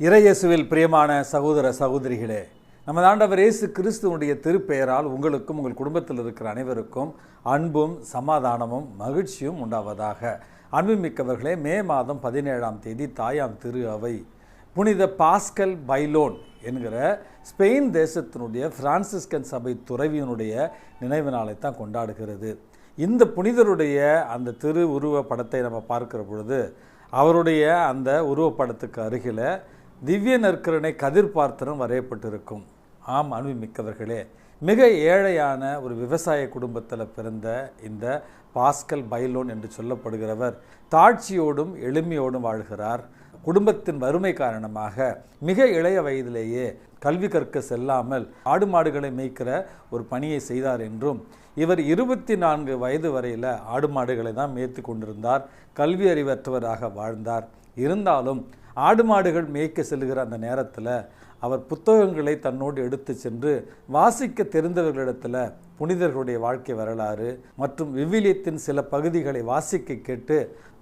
இறையேசுவில் பிரியமான சகோதர சகோதரிகளே நமது ஆண்டவர் இயேசு கிறிஸ்துவனுடைய திருப்பெயரால் உங்களுக்கும் உங்கள் குடும்பத்தில் இருக்கிற அனைவருக்கும் அன்பும் சமாதானமும் மகிழ்ச்சியும் உண்டாவதாக. அன்புமிக்கவர்களே மே மாதம் பதினேழாம் தேதி தாயாம் திரு அவை புனித பாஸ்கல் பைலோன் என்கிற ஸ்பெயின் தேசத்தினுடைய பிரான்சிஸ்கன் சபை துறவியினுடைய நினைவு நாளை தான் கொண்டாடுகிறது. இந்த புனிதருடைய அந்த திரு உருவ படத்தை நம்ம பார்க்கிற பொழுது அவருடைய அந்த உருவப்படத்துக்கு அருகில் திவ்ய நற்கருணை கதிர் பார்த்தனும் வரையப்பட்டிருக்கும். ஆம் அன்புமிக்கவர்களே மிக ஏழையான ஒரு விவசாய குடும்பத்தில் பிறந்த இந்த பாஸ்கல் பைலோன் என்று சொல்லப்படுகிறவர் தாட்சியோடும் எளிமையோடும் வாழ்கிறார். குடும்பத்தின் வறுமை காரணமாக மிக இளைய வயதிலேயே கல்வி கற்க செல்லாமல் ஆடு மாடுகளை மேய்க்கிற ஒரு பணியை செய்தார் என்றும் இவர் இருபத்தி நான்கு வயது வரையில் ஆடு மாடுகளை தான் மேய்த்து கொண்டிருந்தார். கல்வி அறிவற்றவராக வாழ்ந்தார். இருந்தாலும் ஆடு மாடுகள் மேய்க்க செல்கிற அந்த நேரத்தில் அவர் புத்தகங்களை தன்னோடு எடுத்து சென்று வாசிக்க தெரிந்தவர்களிடத்தில் புனிதர்களுடைய வாழ்க்கை வரலாறு மற்றும் விவிலியத்தின் சில பகுதிகளை வாசிக்க கேட்டு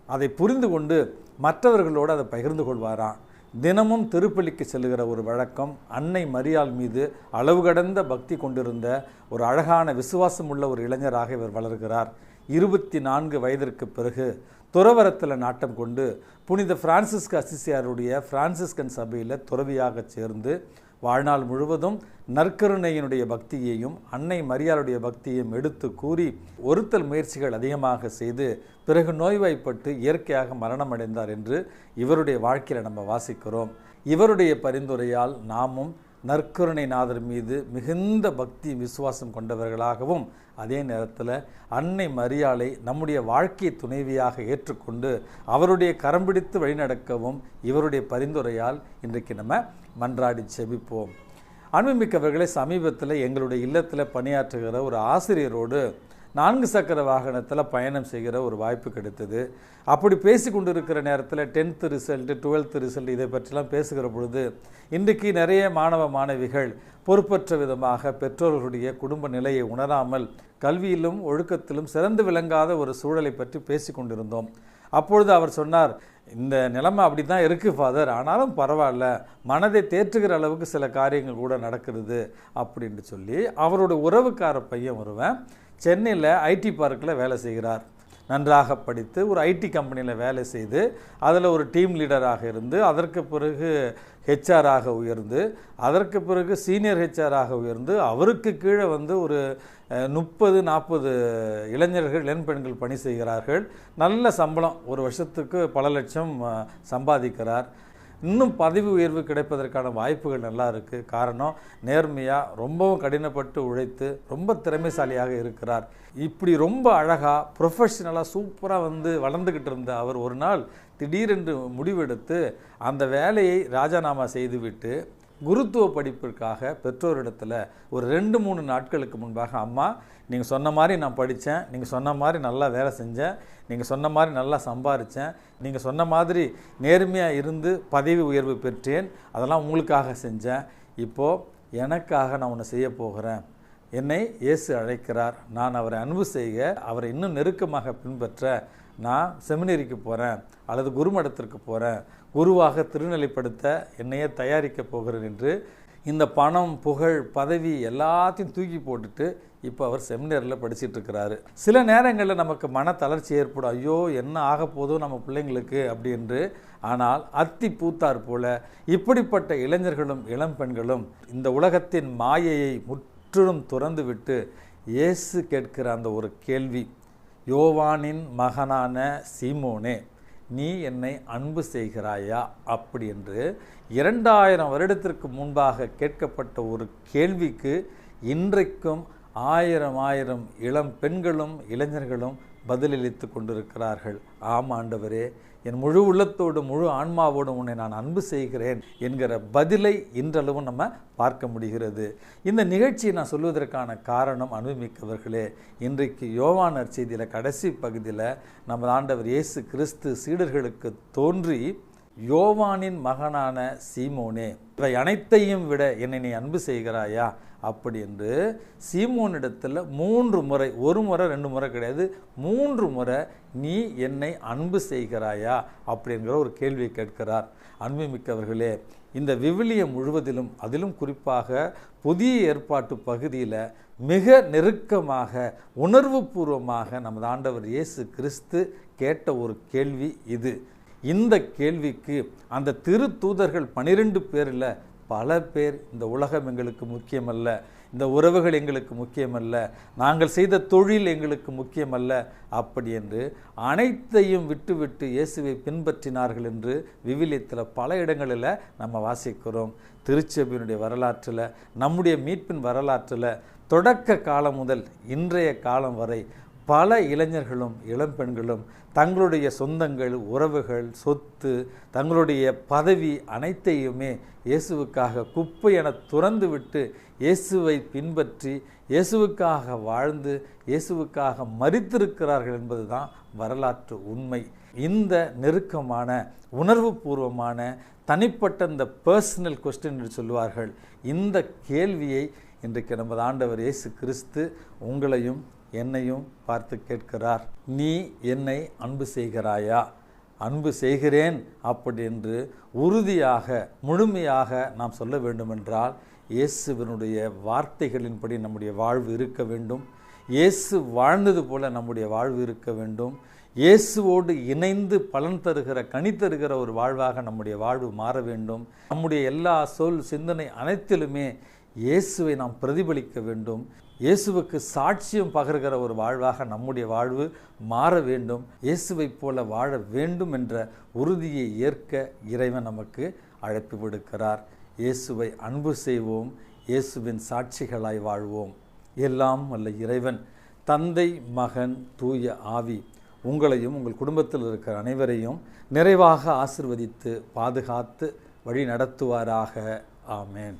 அதை புரிந்து கொண்டு மற்றவர்களோடு அதை பகிர்ந்து கொள்வாராம். தினமும் திருப்பலிக்கு செல்லுகிற ஒரு வழக்கம் அன்னை மரியாள் மீது அளவு கடந்த பக்தி கொண்டிருந்த ஒரு அழகான விசுவாசம் உள்ள ஒரு இளைஞராக இவர் வளர்கிறார். இருபத்தி நான்கு வயதிற்கு பிறகு துறவரத்தில் நாட்டம் கொண்டு புனித பிரான்சிஸ்க அசிசியாருடைய பிரான்சிஸ்கன் சபையில் துறவியாக சேர்ந்து வாழ்நாள் முழுவதும் நற்கருணையினுடைய பக்தியையும் அன்னை மரியாளுடைய பக்தியையும் எடுத்து கூறி ஒருத்தல் முயற்சிகள் அதிகமாக செய்து பிறகு நோய்வாய்ப்பட்டு இயற்கையாக மரணமடைந்தார் என்று இவருடைய வாழ்க்கையில் நம்ம வாசிக்கிறோம். இவருடைய பரிந்துரையால் நாமும் நற்கருணை நாதர் மீது மிகுந்த பக்தி விசுவாசம் கொண்டவர்களாகவும் அதே நேரத்தில் அன்னை மரியாளை நம்முடைய வாழ்க்கை துணைவியாக ஏற்றுக்கொண்டு அவருடைய கரம் பிடித்து வழிநடக்கவும் இவருடைய பரிந்துரையால் இன்றைக்கு நம்ம மன்றாடி செபிப்போம் அன்புமிக்கவர்களை சமீபத்தில் எங்களுடைய இல்லத்தில் பணியாற்றுகிற ஒரு ஆசிரியரோடு நான்கு சக்கர வாகனத்தில் பயணம் செய்கிற ஒரு வாய்ப்பு கிடைத்தது. அப்படி பேசி கொண்டிருக்கிற நேரத்தில் டென்த்து ரிசல்ட்டு டுவெல்த்து ரிசல்ட் இதை பற்றிலாம் பேசுகிற பொழுது இன்றைக்கு நிறைய மாணவ மாணவிகள் பொறுப்பற்ற விதமாக பெற்றோர்களுடைய குடும்ப நிலையை உணராமல் கல்வியிலும் ஒழுக்கத்திலும் சிறந்து விளங்காத ஒரு சூழலை பற்றி பேசி கொண்டிருந்தோம். அப்பொழுது அவர் சொன்னார் இந்த நிலைமை அப்படி தான் இருக்குது ஃபாதர் ஆனாலும் பரவாயில்ல. மனதை தேற்றுகிற அளவுக்கு சில காரியங்கள் கூட நடக்கிறது. அப்படின்னு சொல்லி அவரோட உறவுக்கார பையன் ஒருவன் சென்னையில் ஐடி பார்க்கில் வேலை செய்கிறார். நன்றாக படித்து ஒரு ஐடி கம்பெனியில் வேலை செய்து அதில் ஒரு டீம் லீடராக இருந்து அதற்கு பிறகு ஹெச்ஆராக உயர்ந்து அதற்கு பிறகு சீனியர் ஹெச்ஆராக உயர்ந்து அவருக்கு கீழே வந்து ஒரு முப்பது நாற்பது இளைஞர்கள் இளம்பெண்கள் பணி செய்கிறார்கள். நல்ல சம்பளம் ஒரு வருஷத்துக்கு பல லட்சம் சம்பாதிக்கிறார். இன்னும் பதவி உயர்வு கிடைப்பதற்கான வாய்ப்புகள் நல்லா இருக்குது காரணம் நேர்மையாக ரொம்பவும் கடினப்பட்டு உழைத்து ரொம்ப திறமைசாலியாக இருக்கிறார். இப்படி ரொம்ப அழகாக ப்ரொஃபஷனலாக சூப்பராக வந்து வளர்ந்துக்கிட்டு இருந்த அவர் ஒரு நாள் திடீரென்று முடிவெடுத்து அந்த வேலையை ராஜினாமா செய்துவிட்டு குருத்துவ படிப்பிற்காக பெற்றோரிடத்தில் ஒரு ரெண்டு மூணு நாட்களுக்கு முன்பாக அம்மா நீங்கள் சொன்ன மாதிரி நான் படித்தேன் நீங்கள் சொன்ன மாதிரி நல்லா வேலை செஞ்சேன். நீங்கள் சொன்ன மாதிரி நல்லா சம்பாரித்தேன் நீங்கள் சொன்ன மாதிரி நேர்மையாக இருந்து பதவி உயர்வு பெற்றேன். அதெல்லாம் உங்களுக்காக செஞ்சேன். இப்போது எனக்காக நான் ஒன்று செய்ய போகிறேன். என்னை இயேசு அழைக்கிறார். நான் அவரை அன்பு செய்க அவரை இன்னும் நெருக்கமாக பின்பற்ற நான் செமினரிக்கு போகிறேன் அல்லது குருமடத்திற்கு போகிறேன் குருவாக திருநிலைப்படுத்த என்னையே தயாரிக்க போகிறேன் என்று இந்த பணம் புகழ் பதவி எல்லாத்தையும் தூக்கி போட்டுட்டு இப்போ அவர் செமினரில் படிச்சுட்டு இருக்கிறாரு. சில நேரங்களில் நமக்கு மன தளர்ச்சி ஏற்படும். ஐயோ என்ன ஆக போதோ நம்ம பிள்ளைங்களுக்கு அப்படின்று. ஆனால் அத்தி பூத்தார் போல இப்படிப்பட்ட இளைஞர்களும் இளம் பெண்களும் இந்த உலகத்தின் மாயையை முற்றிலும் துறந்துவிட்டு இயேசு கேட்கிற அந்த ஒரு கேள்வி யோவானின் மகனான சீமோனே நீ என்னை அன்பு செய்கிறாயா? அப்படி என்று இரண்டாயிரம் வருடத்திற்கு முன்பாக கேட்கப்பட்ட ஒரு கேள்விக்கு இன்றைக்கும் ஆயிரம் ஆயிரம் இளம் பெண்களும் இளைஞர்களும் பதிலளித்து கொண்டிருக்கிறார்கள். ஆம் ஆண்டவரே என் முழு உள்ளத்தோடும் முழு ஆன்மாவோடும் உன்னை நான் அன்பு செய்கிறேன் என்கிற பதிலை இன்றளவும் நம்ம பார்க்க முடிகிறது. இந்த நிகழ்ச்சியை நான் சொல்வதற்கான காரணம் அனுபவிக்கவர்களே இன்றைக்கு யோவான் நற்செய்தியில் கடைசி பகுதியில் நமது ஆண்டவர் இயேசு கிறிஸ்து சீடர்களுக்கு தோன்றி யோவானின் மகனான சீமோனே இவை அனைத்தையும் விட என்னை நீ அன்பு செய்கிறாயா? அப்படி என்று சீமோனிடத்தில் மூன்று முறை ஒரு முறை ரெண்டு முறை கிடையாது மூன்று முறை நீ என்னை அன்பு செய்கிறாயா? அப்படிங்கிற ஒரு கேள்வியை கேட்கிறார். அன்புமிக்கவர்களே இந்த விவிலியம் முழுவதிலும் அதிலும் குறிப்பாக புதிய ஏற்பாட்டு பகுதியில் மிக நெருக்கமாக உணர்வுபூர்வமாக நமது ஆண்டவர் இயேசு கிறிஸ்து கேட்ட ஒரு கேள்வி இது. இந்த கேள்விக்கு அந்த திரு தூதர்கள் பனிரெண்டு பேரில் பல பேர் இந்த உலகம் எங்களுக்கு முக்கியமல்ல இந்த உறவுகள் எங்களுக்கு முக்கியமல்ல நாங்கள் செய்த தொழில் எங்களுக்கு முக்கியமல்ல அப்படி என்று அனைத்தையும் விட்டுவிட்டு இயேசுவை பின்பற்றினார்கள் என்று விவிலியத்தில் பல இடங்களில் நம்ம வாசிக்கிறோம். திருச்செபியினுடைய வரலாற்றில் நம்முடைய மீட்பின் வரலாற்றில் தொடக்க காலம் முதல் இன்றைய காலம் வரை பல இளைஞர்களும் இளம்பெண்களும் தங்களுடைய சொந்தங்கள் உறவுகள் சொத்து தங்களுடைய பதவி அனைத்தையுமே இயேசுவுக்காக குப்பை என துறந்துவிட்டு இயேசுவை பின்பற்றி இயேசுவுக்காக வாழ்ந்து இயேசுவுக்காக மறித்திருக்கிறார்கள் என்பதுதான் வரலாற்று உண்மை. இந்த நெருக்கமான உணர்வுபூர்வமான தனிப்பட்ட இந்த பர்சனல் கொஸ்டின் என்று சொல்லுவார்கள். இந்த கேள்வியை இன்றைக்கு நமது ஆண்டவர் இயேசு கிறிஸ்து உங்களையும் என்னையும் பார்த்து கேட்கிறார். நீ என்னை அன்பு செய்கிறாயா? அன்பு செய்கிறேன் அப்படி என்று உறுதியாக முழுமையாக நாம் சொல்ல வேண்டுமென்றால் இயேசுவினுடைய வார்த்தைகளின்படி நம்முடைய வாழ்வு இருக்க வேண்டும். இயேசு வாழ்ந்தது போல நம்முடைய வாழ்வு இருக்க வேண்டும். இயேசுவோடு இணைந்து பலன் தருகிற கனி தருகிற ஒரு வாழ்வாக நம்முடைய வாழ்வு மாற வேண்டும். நம்முடைய எல்லா சொல் சிந்தனை அனைத்திலுமே இயேசுவை நாம் பிரதிபலிக்க வேண்டும். இயேசுவுக்கு சாட்சியம் பகர்கிற ஒரு வாழ்வாக நம்முடைய வாழ்வு மாற வேண்டும். இயேசுவைப் போல வாழ வேண்டும் என்ற உறுதியை ஏற்க இறைவன் நமக்கு அழைப்பு விடுக்கிறார். இயேசுவை அன்பு செய்வோம். இயேசுவின் சாட்சிகளாய் வாழ்வோம். எல்லாம் அல்ல இறைவன் தந்தை மகன் தூய ஆவி உங்களையும் உங்கள் குடும்பத்தில் இருக்கிற அனைவரையும் நிறைவாக ஆசிர்வதித்து பாதுகாத்து வழி நடத்துவாராக ஆமேன்.